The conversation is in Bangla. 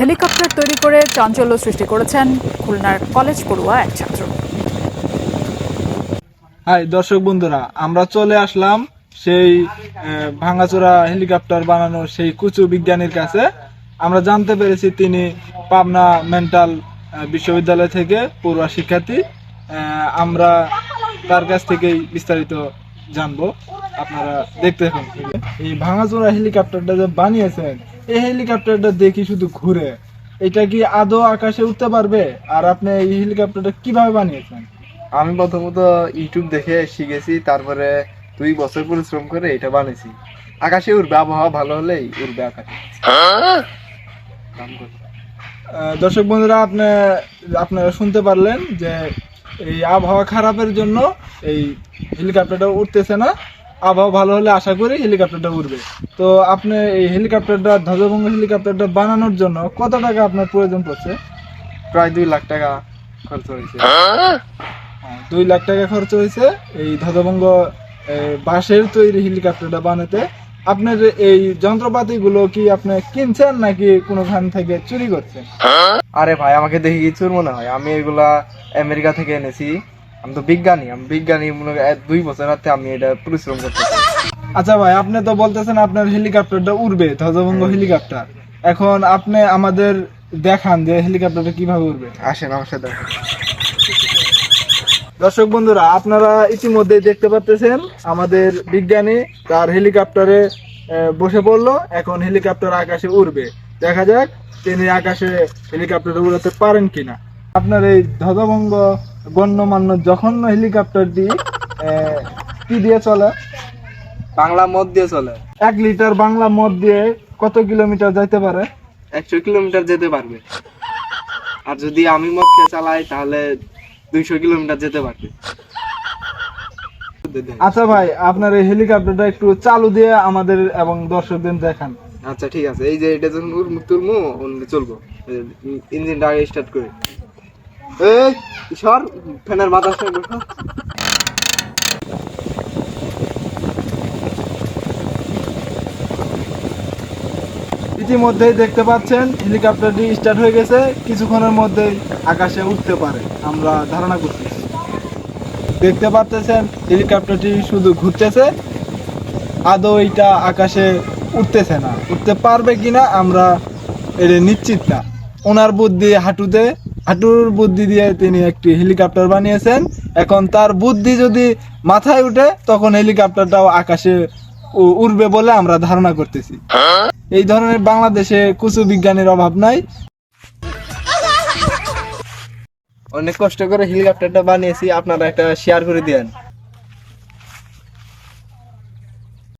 হেলিকপ্টার তৈরি করে চাঞ্চল্য সৃষ্টি করেছেন খুলনার কলেজ পড়ুয়া এক ছাত্র। হাই, দর্শক বন্ধুরা, আমরা চলে আসলাম সেই ভাঙাচোরা হেলিকপ্টার বানানোর সেই কুচু বিজ্ঞানীর কাছে। আমরা জানতে পেরেছি তিনি পাবনা মেন্টাল বিশ্ববিদ্যালয় থেকে পড়ুয়া শিক্ষার্থী। আমরা তার কাছ থেকেই বিস্তারিত জানব। আপনারা দেখতে থাকুন। এই ভাঙাচোরা হেলিকপ্টারটা যে বানিয়েছেন এই হেলিকপ্টারটা দেখি শুধু ঘুরে। এটা কি আদৌ আকাশে উঠতে পারবে? আর আপনি এই হেলিকপ্টারটা কীভাবে বানিয়েছেন? আমি প্রথমত ইউটিউব দেখে শিখেছি তারপরে দুই বছর পরিশ্রম করে এটা বানিয়েছি। আকাশে উড়বে আবহাওয়া ভালো হলেই উড়বে আকাশে। দর্শক বন্ধুরা আপনি আপনারা শুনতে পারলেন যে এই আবহাওয়া খারাপের জন্য এই হেলিকপ্টারটা উঠতেছে না। আবহাওয়া ভালো হলে আশা করি হেলিকপ্টারটা উঠবে তো আপনি এই হেলিকপ্টারটা ধ্বজভঙ্গ হেলিকপ্টারটা বানানোর জন্য কত টাকা আপনার প্রয়োজন পড়ছে? প্রায় দুই লাখ টাকা খরচ হয়েছে। হ্যাঁ, দুই লাখ টাকা খরচ হয়েছে এই ধ্বজভঙ্গ বাঁশের তৈরি হেলিকপ্টারটা বানাতে। আপনার এই যন্ত্রপাতিগুলো কি আপনি কিনছেন নাকি কোনোখান থেকে চুরি করছেন? আরে ভাই আমাকে দেখে কিছুর মনে হয়? আমি এগুলা আমেরিকা থেকে এনেছি। আমি তো বিজ্ঞানী আমি বিজ্ঞানী মনে দুই বছর হাতে আমি এটা পরিশ্রম করতেছি। আচ্ছা ভাই আপনি তো বলতেছেন আপনার হেলিকপ্টারটা উড়বে ধ্বজভঙ্গ হেলিকপ্টার। এখন আপনি আমাদের দেখান যে হেলিকপ্টারটা কীভাবে উড়বে। আসেন আমার সাথে দর্শক বন্ধুরা আপনারা ইতিমধ্যে দেখতে পাচ্ছেন আমাদের বিজ্ঞানী তার হেলিকপ্টারে বসে পড়ল এখন হেলিকপ্টার আকাশে উড়বে। দেখা যাক তিনি আকাশে হেলিকপ্টার উড়াতে পারেন কিনা। আপনার এই ধ্বজভঙ্গ গণ্যমান্য জঘন্য হেলিকপ্টারটি আহ, কি দিয়ে চলে? বাংলা মদ দিয়ে চলে। এক লিটার বাংলা মদ দিয়ে কত কিলোমিটার যাইতে পারে? একশো কিলোমিটার যেতে পারবে। আর যদি আমি মদ খেয়ে চালাই তাহলে দুইশো কিলোমিটার যেতে পারবে। আচ্ছা ভাই আপনার এই হেলিকপ্টারটা একটু চালু দিয়ে আমাদের এবং দর্শকদের দেখান। আচ্ছা ঠিক আছে। এই যে এটা যখন অন্য চলবো। ইঞ্জিনটা আগে স্টার্ট করে। এই! সর ফ্যানের বাতাস ইতিমধ্যেই দেখতে পাচ্ছেন, হেলিকপ্টারটি স্টার্ট হয়ে গেছে। কিছুক্ষণের মধ্যেই আকাশে উঠতে পারে। আমরা ধারণা করতেছি। দেখতে পাচ্ছেন, হেলিকপ্টারটি শুধু ঘুরতেছে। আদৌ এটা আকাশে উঠতেছে না। উঠতে পারবে কিনা, আমরা এটা নিশ্চিত না। ওনার বুদ্ধি হাঁটুতে হাঁটুর বুদ্ধি দিয়ে তিনি একটি হেলিকপ্টার বানিয়েছেন। এখন তার বুদ্ধি যদি মাথায় উঠে, তখন হেলিকপ্টারটাও আকাশে উড়বে বলে আমরা ধারণা করতেছি। এই ধরনের বাংলাদেশে কুচু বিজ্ঞানের অভাব নাই। অনেক কষ্ট করে হেলিকপ্টারটা বানিয়েছি, আপনারা একটা শেয়ার করে দেন